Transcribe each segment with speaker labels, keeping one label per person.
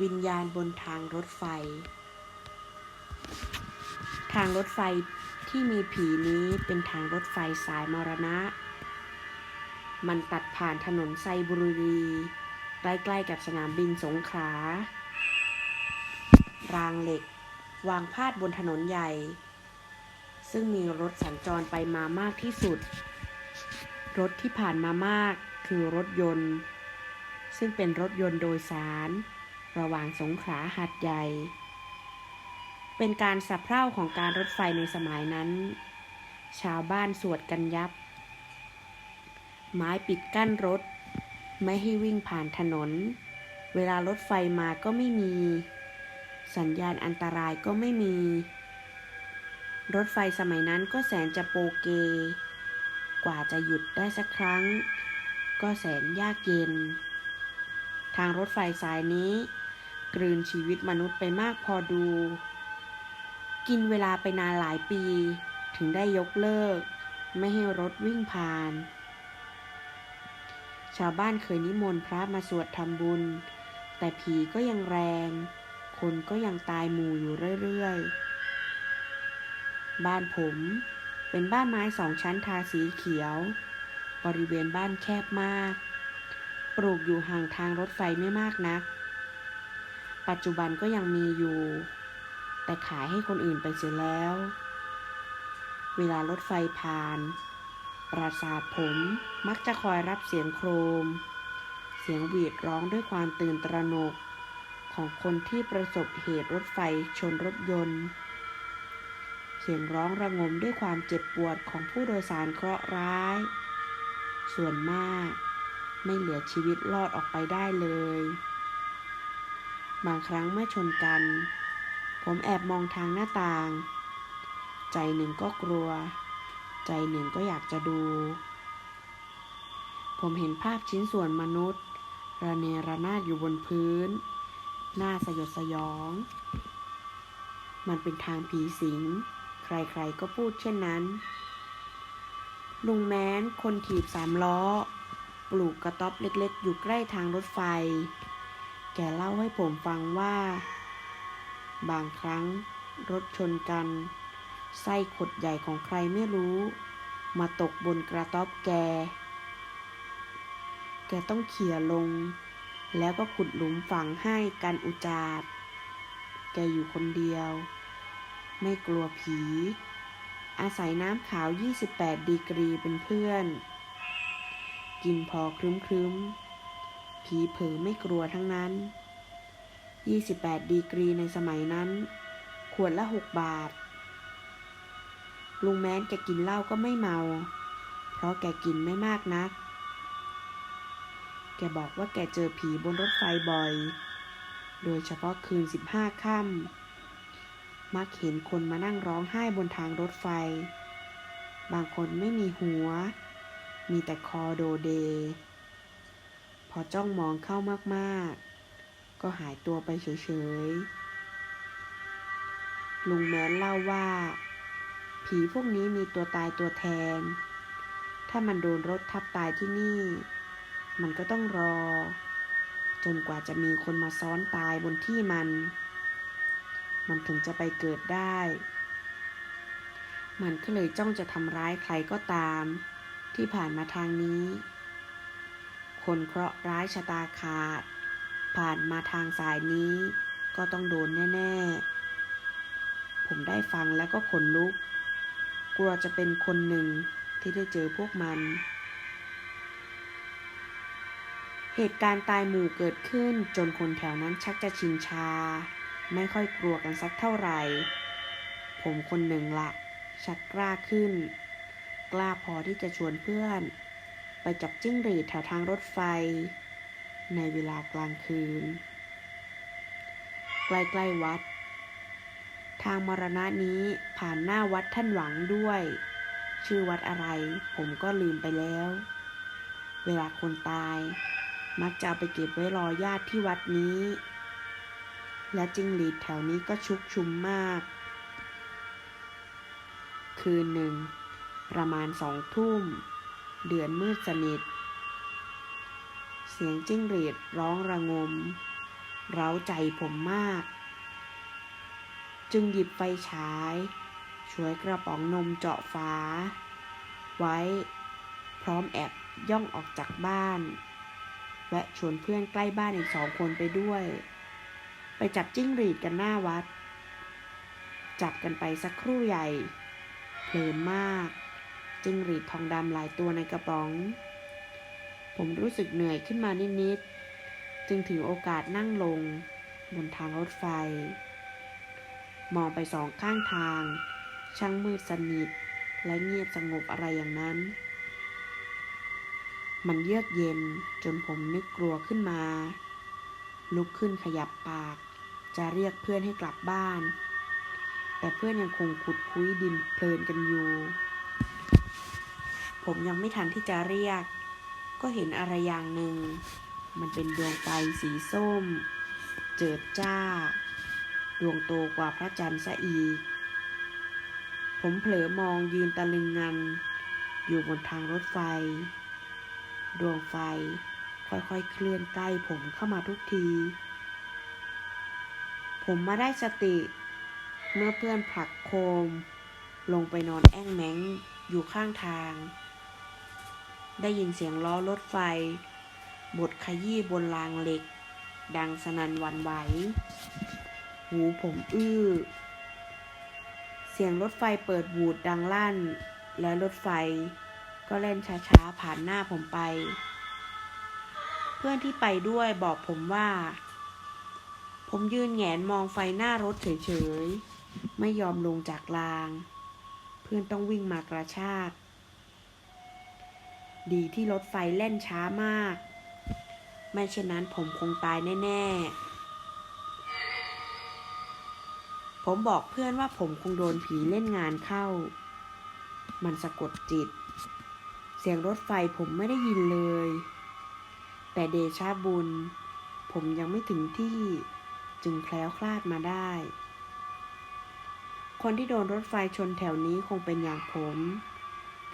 Speaker 1: วิญญาณบนทางรถไฟ ทางรถไฟที่มีผีนี้เป็นทางรถไฟสายมรณะ มันตัดผ่านถนนไซบุรี ใกล้ๆกับสนามบินสงขลา รางเหล็กวางพาดบนถนนใหญ่ ซึ่งมีรถสัญจรไปมามากที่สุด รถที่ผ่านมามากคือรถยนต์ ซึ่งเป็นรถยนต์โดยสาร ระหว่างสงขลาหัดใหญ่ เป็นการสะเพร่าของการรถไฟในสมัยนั้น ชาวบ้านสวดกันยับ ไม้ปิดกั้นรถ ไม่ให้วิ่งผ่านถนน เวลารถไฟมาก็ไม่มี สัญญาณอันตรายก็ไม่มี รถไฟสมัยนั้นก็แสนจะโปเก กว่าจะหยุดได้สักครั้ง ก็แสนยากเย็นทางรถไฟสายนี้ กลืนชีวิตมนุษย์ไปมากพอดู กินเวลาไปนานหลายปี ถึงได้ยกเลิก ไม่ให้รถวิ่งผ่าน ชาวบ้านเคยนิมนต์พระมาสวดทำบุญ แต่ผีก็ยังแรง คนก็ยังตายหมู่อยู่เรื่อยๆ บ้านผมเป็นบ้านไม้สองชั้นทาสีเขียว บริเวณบ้านแคบมาก ปลูกอยู่ห่างทางรถไฟไม่มากนัก ปัจจุบันก็ยังมีอยู่ แต่ขายให้คนอื่นไปเสียแล้ว เวลารถไฟผ่าน ปราสาทผมมักจะคอยรับเสียงโครม เสียงหวีดร้องด้วยความตื่นตระหนก ของคนที่ประสบเหตุรถไฟชนรถยนต์ เสียงร้องระงมด้วยความเจ็บปวดของผู้โดยสารเคราะห์ร้าย ส่วนมาก ไม่เหลือชีวิตรอดออกไปได้เลย บางครั้งเมื่อชนกัน ผมแอบมองทางหน้าต่าง ใจหนึ่งก็กลัว ใจหนึ่งก็อยากจะดู ผมเห็นภาพชิ้นส่วนมนุษย์ระเนระนาดอยู่บนพื้น หน้าสยดสยอง มันเป็นทางผีสิง ใครๆก็พูดเช่นนั้นลุงแม้นคนถีบสามล้อ ปลูกกระต๊อบเล็กๆ อยู่ใกล้ทางรถไฟ แกเล่าให้ผมฟังว่า บางครั้งรถชนกัน ไส้ขดใหญ่ของใครไม่รู้ มาตกบนกระต๊อบแก แกต้องเขี่ยลง แล้วก็ขุดหลุมฝังให้กันอุจาดแกอยู่คนเดียว ไม่กลัวผี อาศัยน้ำขาว 28 ดีกรีเป็นเพื่อน กินพอครึ้มครึ้มๆ ผีเผอไม่กลัวทั้งนั้น 28 ดีกรีในสมัยนั้น ขวดละ 6 บาท ลุงแม้นแกกินเหล้าก็ไม่เมา เพราะแกกินไม่มากนัก แกบอกว่าแกเจอผีบนรถไฟบ่อย โดยเฉพาะคืน 15 ค่ำ มักเห็นคนมานั่งร้องไห้บนทางรถไฟ บางคนไม่มีหัว มีแต่คอโดเด พอจ้องมองเข้ามากๆ ก็หายตัวไปเฉยๆ ลุงแม้นเล่าว่า ผีพวกนี้มีตัวตายตัวแทน ถ้ามันโดนรถทับตายที่นี่ มันก็ต้องรอ จนกว่าจะมีคนมาซ้อนตายบนที่มัน มันถึงจะไปเกิดได้ มันก็เลยจ้องจะทำร้ายใครก็ตาม ที่ผ่านมาทางนี้ คนเคราะห์ร้ายชะตาขาด ผ่านมาทางสายนี้ก็ต้องโดนแน่ ๆ ผมได้ฟังแล้วก็ขนลุก กลัวจะเป็นคนหนึ่งที่ได้เจอพวกมัน เหตุการณ์ตายหมู่เกิดขึ้นจนคนแถวนั้นชักจะชินชา ไม่ค่อยกลัวกันสักเท่าไหร่ ผมคนหนึ่งละชักกล้าขึ้น กล้าพอที่จะชวนเพื่อน ไปจับจิ้งหรีดแถวทางรถไฟ ในเวลากลางคืน ใกล้ๆวัด ทางมรณะนี้ผ่านหน้าวัดท่านหวังด้วย ชื่อวัดอะไรผมก็ลืมไปแล้ว เวลาคนตาย มักจะเอาไปเก็บไว้รอญาติที่วัดนี้ และจิ้งหรีดแถวนี้ก็ชุกชุมมาก คืนหนึ่ง ประมาณสองทุ่ม เดือนมืดสนิท เสียงจิ้งหรีดร้องระงม เร้าใจผมมาก จึงหยิบไฟฉายช่วยกระป๋องนมเจาะฝาไว้ พร้อมแอบย่องออกจากบ้าน และชวนเพื่อนใกล้บ้านอีกสองคนไปด้วย ไปจับจิ้งหรีดกันหน้าวัด จับกันไปสักครู่ใหญ่ เพลินมาก จิ้งหรีดทองดำหลายตัวในกระป๋อง ผมรู้สึกเหนื่อยขึ้นมานิดๆ จึงถือโอกาสนั่งลง บนทางรถไฟ มองไปสองข้างทาง ช่างมืดสนิท และเงียบสงบอะไรอย่างนั้น มันเยือกเย็นจนผมนึกกลัวขึ้นมา ลุกขึ้นขยับปาก จะเรียกเพื่อนให้กลับบ้าน แต่เพื่อนยังคงขุดคุยดินเพลินกันอยู่ ผมยังไม่ทันที่จะเรียก ก็เห็นอะไรอย่างหนึ่ง มันเป็นดวงไฟสีส้ม เจิดจ้า ดวงโตกว่าพระจันทร์ซะอีก ผมเผลอมองยืนตะลึงงัน อยู่บนทางรถไฟ ดวงไฟค่อยๆ เคลื่อนใกล้ผมเข้ามาทุกที ผมมาได้สติ เมื่อเพื่อนผลักโคม ลงไปนอนแอ่งแมงอยู่ข้างทาง ได้ยินเสียงล้อรถไฟ บดขยี้บนรางเหล็ก ดังสนั่นวันไหว หูผมอื้อ เสียงรถไฟเปิดบูดดังลั่น และรถไฟก็เล่นช้าๆ ผ่านหน้าผมไป เพื่อนที่ไปด้วยบอกผมว่า ผมยืนแงนมองไฟหน้ารถเฉยๆ ไม่ยอมลงจากราง เพื่อนต้องวิ่งมากระชาก ดีที่รถไฟเล่นช้ามาก ไม่เช่นนั้นผมคงตายแน่ ๆ ผมบอกเพื่อนว่าผมคงโดนผีเล่นงานเข้า มันสะกดจิต เสียงรถไฟผมไม่ได้ยินเลย แต่เดชาบุญ ผมยังไม่ถึงที่จึงแคล้วคลาดมาได้ คนที่โดนรถไฟชนแถวนี้คงเป็นอย่างผม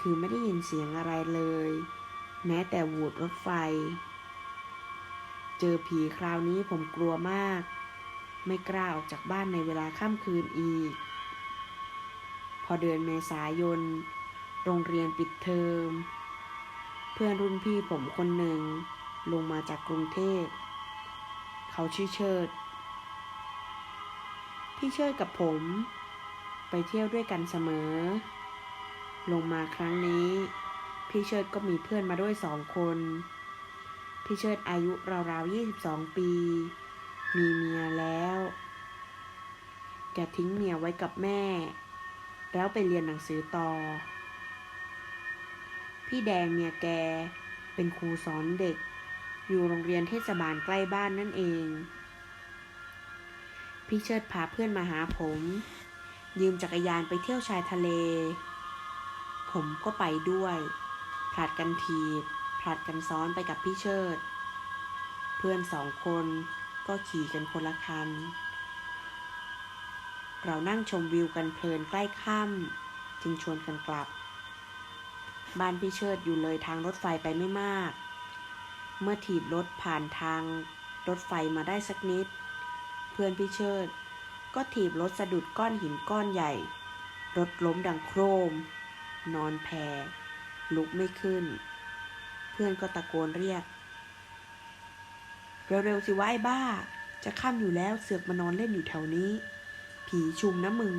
Speaker 1: คือไม่ได้ยินเสียงอะไรเลย แม้แต่วูดรถไฟ เจอผีคราวนี้ผมกลัวมาก ไม่กล้าออกจากบ้านในเวลาค่ำคืนอีก พอเดือนเมษายน โรงเรียนปิดเทอม เพื่อนรุ่นพี่ผมคนหนึ่ง ลงมาจากกรุงเทพ เขาชื่อเชิด พี่เชิดกับผม ไปเที่ยวด้วยกันเสมอ ลงมาครั้งนี้ พี่เชิดก็มีเพื่อนมาด้วยสองคน พี่เชิดอายุราวๆ22 ปี มีเมียแล้ว แกทิ้งเมียไว้กับแม่ แล้วไปเรียนหนังสือต่อ พี่แดงเมียแกเป็นครูสอนเด็ก อยู่โรงเรียนเทศบาลใกล้บ้านนั่นเอง พี่เชิดพาเพื่อนมาหาผม ยืมจักรยานไปเที่ยวชายทะเล ผมก็ไปด้วย ผลัดกันถีบผลัดกันซ้อนไปกับพี่เชิด เพื่อนสองคนก็ขี่กันคนละคัน เรานั่งชมวิวกันเพลินใกล้ค่ำจึงชวนกันกลับ บ้านพี่เชิดอยู่เลยทางรถไฟไปไม่มาก เมื่อถีบรถผ่านทางรถไฟมาได้สักนิด เพื่อนพี่เชิด ก็ถีบรถสะดุดก้อนหินก้อนใหญ่ รถล้มดังโครม นอนแผ่ลุกไม่ขึ้น เพื่อนก็ตะโกนเรียก เร็วๆสิวะไอ้บ้า จะค่ำอยู่แล้วเสือกมานอนเล่นอยู่แถวนี้ ผีชุมนะมึง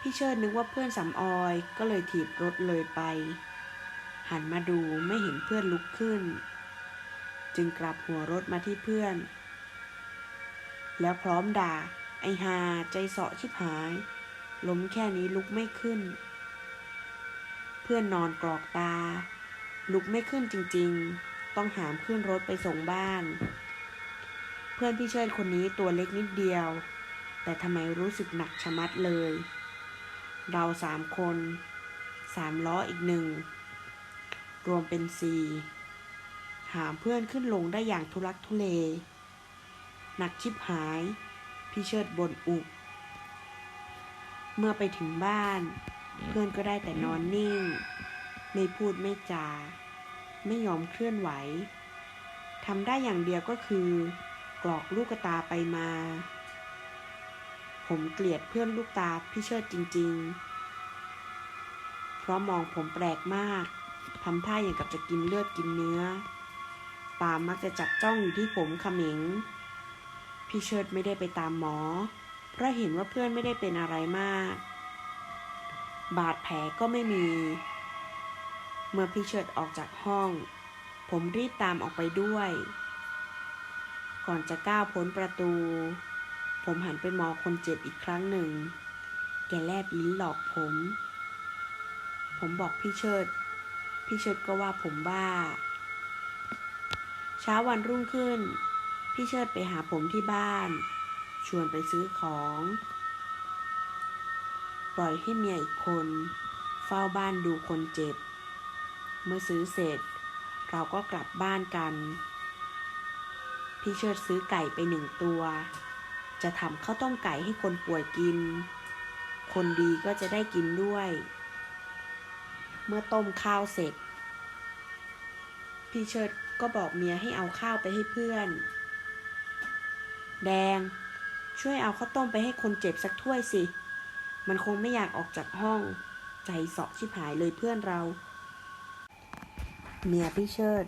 Speaker 1: พี่เชิดนึกว่าเพื่อนสำออยก็เลยถีบรถเลยไป หันมาดูไม่เห็นเพื่อนลุกขึ้น จึงกลับหัวรถมาที่เพื่อน แล้วพร้อมด่า ไอฮาใจเสาะชิบหาย ล้มแค่นี้ลุกไม่ขึ้น เพื่อนนอนกรอกตา ลุกไม่ขึ้นจริงๆ ต้องหามขึ้นรถไปส่งบ้าน เพื่อนพี่เชิดคนนี้ตัวเล็กนิดเดียว แต่ทำไมรู้สึกหนักชะมัดเลย เราสามคนสามล้ออีกหนึ่ง รวมเป็นสี่หามเพื่อนขึ้นลงได้อย่างทุลักทุเล หนักชิบหาย พี่เชิดบนอุบเมื่อไปถึงบ้าน เพื่อนก็ได้แต่นอนนิ่ง ไม่พูดไม่จา ไม่ยอมเคลื่อนไหวทำได้อย่างเดียวก็คือกรอกลูกตาไปมา ผมเกลียดเพื่อนลูกตาพี่เชิดจริง ๆ เพราะมองผมแปลกมากทำท่าอย่างกับจะกินเลือดกินเนื้อ ตามมักจะจับจ้องอยู่ที่ผมขมิง พี่เชิดไม่ได้ไปตามหมอ เพราะเห็นว่าเพื่อนไม่ได้เป็นอะไรมาก บาดแผลก็ไม่มี เมื่อพี่เชิดออกจากห้อง ผมรีบตามออกไปด้วย ก่อนจะก้าวพ้นประตู ผมหันไปมองคนเจ็บอีกครั้งหนึ่ง แกแลบลิ้นหลอกผม ผมบอกพี่เชิด พี่เชิดก็ว่าผมบ้า เช้าวันรุ่งขึ้น พี่เชิดไปหาผมที่บ้าน ชวนไปซื้อของ ปล่อยให้เมียอีกคน เฝ้าบ้านดูคนเจ็บ เมื่อซื้อเสร็จ เราก็กลับบ้านกัน พี่เชิดซื้อไก่ไปหนึ่งตัว จะทำข้าวต้มไก่ให้คนป่วยกิน คนดีก็จะได้กินด้วย เมื่อต้มข้าวเสร็จ พี่เชิดก็บอกเมียให้เอาข้าวไปให้เพื่อน แดง ช่วยเอาข้าวต้มไปให้คนเจ็บสักถ้วยสิ มันคงไม่อยากออกจากห้อง ใจเสาะชิบหายเลยเพื่อนเรา เมียพี่เชิด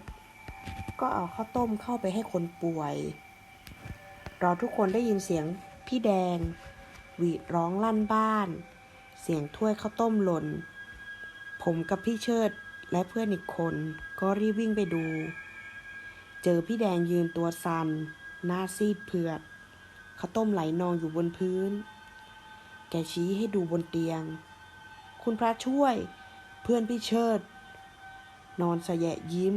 Speaker 1: ก็เอาข้าวต้มเข้าไปให้คนป่วย เราทุกคนได้ยินเสียงพี่แดง หวีดร้องลั่นบ้าน เสียงถ้วยข้าวต้มหล่น ผมกับพี่เชิดและเพื่อนอีกคนก็รีบวิ่งไปดู เจอพี่แดงยืนตัวสันหน้าซีดเผือดข้าวต้มไหลนองอยู่บนพื้น แกชี้ให้ดูบนเตียง คุณพระช่วย เพื่อนพี่เชิด นอนสะแยะยิ้ม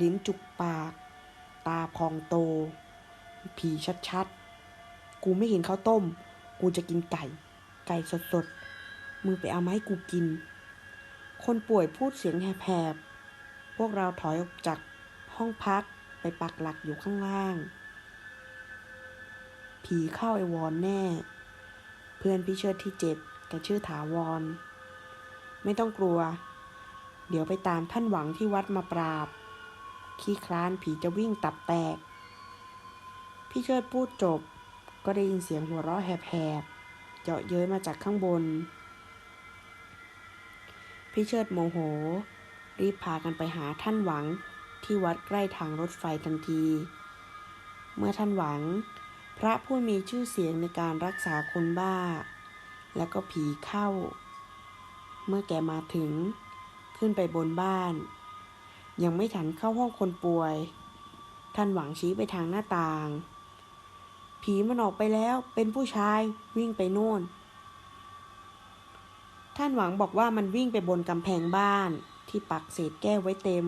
Speaker 1: ลิ้นจุกปาก ตาพองโต ผีชัดๆ กูไม่เห็นข้าวต้ม กูจะกินไก่ ไก่สดๆ มึงไปเอามาให้กูกิน คนป่วยพูดเสียงแหบๆ พวกเราถอยออกจากห้องพักไปปักหลักอยู่ข้างล่าง ผีเข้าไอวอนแน่ พื่อนพี่เชิดที่เจ็บแกชื่อถาวร ไม่ต้องกลัว เดี๋ยวไปตามท่านหวังที่วัดมาปราบ ขี้คลานผีจะวิ่งตับแตก พี่เชิดพูดจบ ก็ได้ยินเสียงหัวเราะแหบๆเจาะเย้ยมาจากข้างบน พี่เชิดโมโห รีบพากันไปหาท่านหวังที่วัดใกล้ทางรถไฟทันที เมื่อท่านหวัง พระผู้มีชื่อเสียงในการรักษาคนบ้า และก็ผีเข้า เมื่อแกมาถึง ขึ้นไปบนบ้าน ยังไม่ทันเข้าห้องคนป่วย ท่านหวังชี้ไปทางหน้าต่าง ผีมันออกไปแล้วเป็นผู้ชายวิ่งไปโน่น ท่านหวังบอกว่ามันวิ่งไปบนกำแพงบ้านที่ปักเศษแก้วไว้เต็ม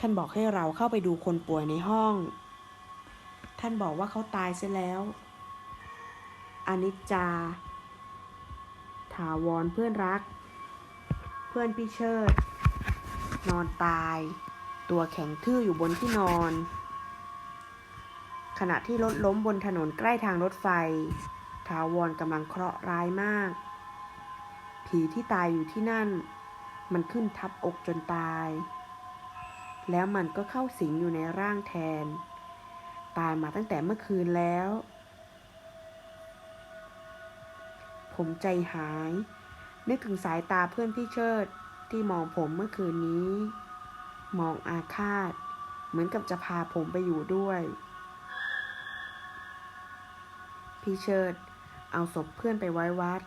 Speaker 1: ท่านบอกให้เราเข้าไปดูคนป่วยในห้อง ท่านบอกว่าเขาตายเสียแล้ว อนิจจา ถาวรเพื่อนรัก เพื่อนพี่เชิด นอนตาย ตัวแข็งทื่ออยู่บนที่นอน ขณะที่รถล้มบนถนนใกล้ทางรถไฟ ถาวรกำลังเคราะห์ร้ายมาก ผีที่ตายอยู่ที่นั่น มันขึ้นทับอกจนตาย แล้วมันก็เข้าสิงอยู่ในร่างแทน ตายมาตั้งแต่เมื่อคืนแล้ว ผมใจหาย นึกถึงสายตาเพื่อนพี่เชิดที่มองผมเมื่อคืนนี้ มองอาฆาต เหมือนกับจะพาผมไปอยู่ด้วย พี่เชิด เอาศพเพื่อนไปไว้วัด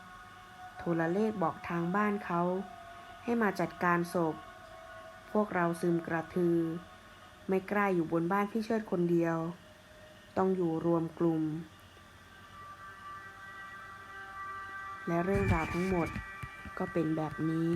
Speaker 1: โทรเลขบอกทางบ้านเขา ให้มาจัดการศพ พวกเราซึมกระทือ ไม่กล้าอยู่บนบ้านพี่เชิดคนเดียว ต้องอยู่รวมกลุ่ม และเรื่องราวทั้งหมดก็เป็นแบบนี้